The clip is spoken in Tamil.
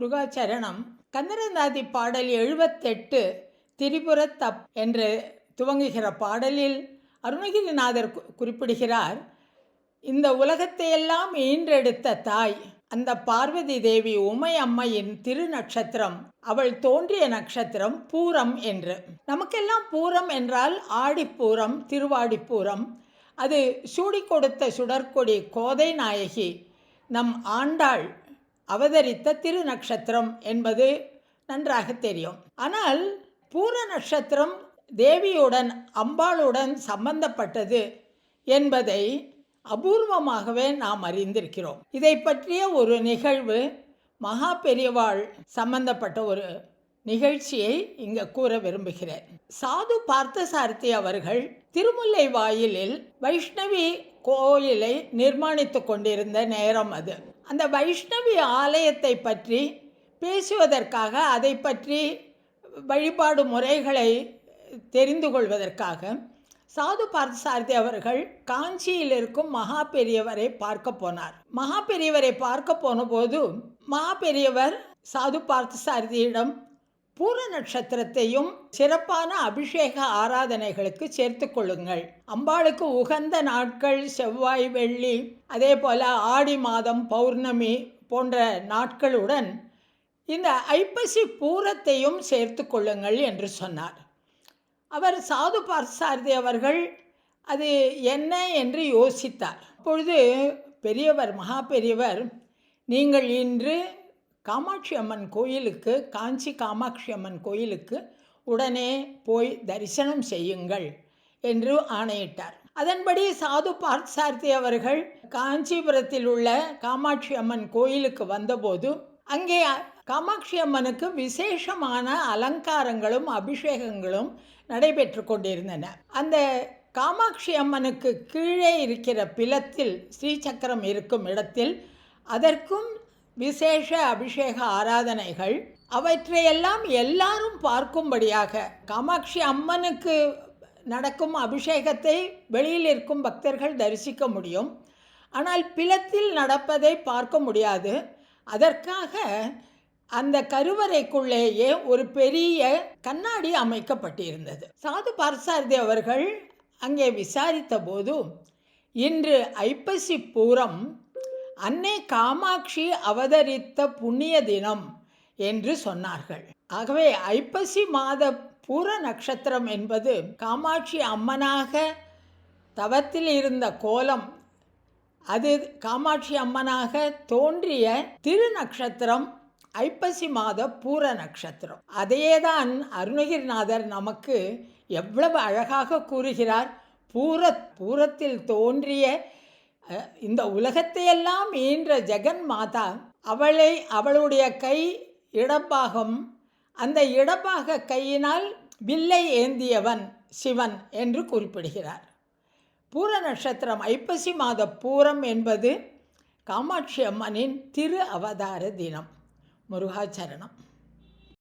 முருகாச்சரணம் கந்தரநாதி பாடல் எழுபத்தெட்டு திரிபுர தப் என்று துவங்குகிற பாடலில் அருணகிரிநாதர் கு- குறிப்பிடுகிறார் இந்த உலகத்தையெல்லாம் ஈன்றெடுத்த தாய் அந்த பார்வதி தேவி உமை அம்மையின் திருநட்சத்திரம் அவள் தோன்றிய நட்சத்திரம் பூரம் என்று. நமக்கெல்லாம் பூரம் என்றால் ஆடிப்பூரம் திருவாடிப்பூரம். அது சூடி கொடுத்த சுடற்கொடி கோதை நாயகி நம் ஆண்டாள் அவதரித்த திருநட்சத்திரம் என்பது நன்றாக தெரியும். ஆனால் பூர நட்சத்திரம் தேவியுடன் அம்பாளுடன் சம்பந்தப்பட்டது என்பதை அபூர்வமாகவே நாம் அறிந்திருக்கிறோம். இதை பற்றிய ஒரு நிகழ்வு மகா பெரியவாள் சம்பந்தப்பட்ட ஒரு நிகழ்ச்சியை இங்கே கூற விரும்புகிறேன். சாது பார்த்தசாரதி அவர்கள் திருமுல்லை வாயிலில் வைஷ்ணவி கோயிலை நிர்மாணித்து கொண்டிருந்த நேரம் அது. அந்த வைஷ்ணவி ஆலயத்தை பற்றி பேசுவதற்காக அதை பற்றி வழிபாடு முறைகளை தெரிந்து கொள்வதற்காக சாது பார்த்தசாரதி அவர்கள் காஞ்சியில் இருக்கும் மகா பெரியவரை பார்க்க போனார். மகா பெரியவரை பார்க்க போன போது மகா பெரியவர் சாது பார்த்தசாரதியிடம் பூர நட்சத்திரத்தையும் சிறப்பான அபிஷேக ஆராதனைகளுக்கு சேர்த்து கொள்ளுங்கள். அம்பாளுக்கு உகந்த நாட்கள் செவ்வாய் வெள்ளி அதே போல் ஆடி மாதம் பௌர்ணமி போன்ற நாட்களுடன் இந்த ஐப்பசி பூரத்தையும் சேர்த்து கொள்ளுங்கள் என்று சொன்னார். அவர் சாது பார்த்தசாரதி அவர்கள் அது என்ன என்று யோசித்தார். அப்பொழுது பெரியவர் மகா பெரியவர் நீங்கள் இன்று காமாட்சி அம்மன் கோயிலுக்கு காஞ்சி காமாட்சி அம்மன் கோயிலுக்கு உடனே போய் தரிசனம் செய்யுங்கள் என்று ஆணையிட்டார். அதன்படி சாது பார்த்தசாரதி அவர்கள் காஞ்சிபுரத்தில் உள்ள காமாட்சி அம்மன் கோயிலுக்கு வந்தபோது அங்கே காமாட்சி அம்மனுக்கு விசேஷமான அலங்காரங்களும் அபிஷேகங்களும் நடைபெற்று கொண்டிருந்தன. அந்த காமாட்சி அம்மனுக்கு கீழே இருக்கிற பிலத்தில் ஸ்ரீசக்கரம் இருக்கும் இடத்தில் அதற்கும் விசேஷ அபிஷேக ஆராதனைகள். அவற்றையெல்லாம் எல்லாரும் பார்க்கும்படியாக காமாட்சி அம்மனுக்கு நடக்கும் அபிஷேகத்தை வெளியில் இருக்கும் பக்தர்கள் தரிசிக்க முடியும். ஆனால் பிளத்தில் நடப்பதை பார்க்க முடியாது. அதற்காக அந்த கருவறைக்குள்ளேயே ஒரு பெரிய கண்ணாடி அமைக்கப்பட்டிருந்தது. சாது பார்சாரதி அவர்கள் அங்கே விசாரித்த போது இன்று ஐப்பசி பூரம் அன்னை காமாட்சி அவதரித்த புண்ணிய தினம் என்று சொன்னார்கள். ஆகவே ஐப்பசி மாத பூர நட்சத்திரம் என்பது காமாட்சி அம்மனாக தவத்தில் இருந்த கோலம். அது காமாட்சி அம்மனாக தோன்றிய திருநக்ஷத்திரம் ஐப்பசி மாத பூர நட்சத்திரம். அதையேதான் அருணகிரிநாதர் நமக்கு எவ்வளவு அழகாக கூறுகிறார். பூர பூரத்தில் தோன்றிய இந்த உலகத்தையெல்லாம் ஈன்ற ஜெகன் மாதா அவளை அவளுடைய கை இடப்பாகம். அந்த இடப்பாக கையினால் வில்லை ஏந்தியவன் சிவன் என்று குறிப்பிடுகிறார். பூர நட்சத்திரம் ஐப்பசி மாத பூரம் என்பது காமாட்சி அம்மனின் திரு அவதார தினம். முருகாச்சரணம்.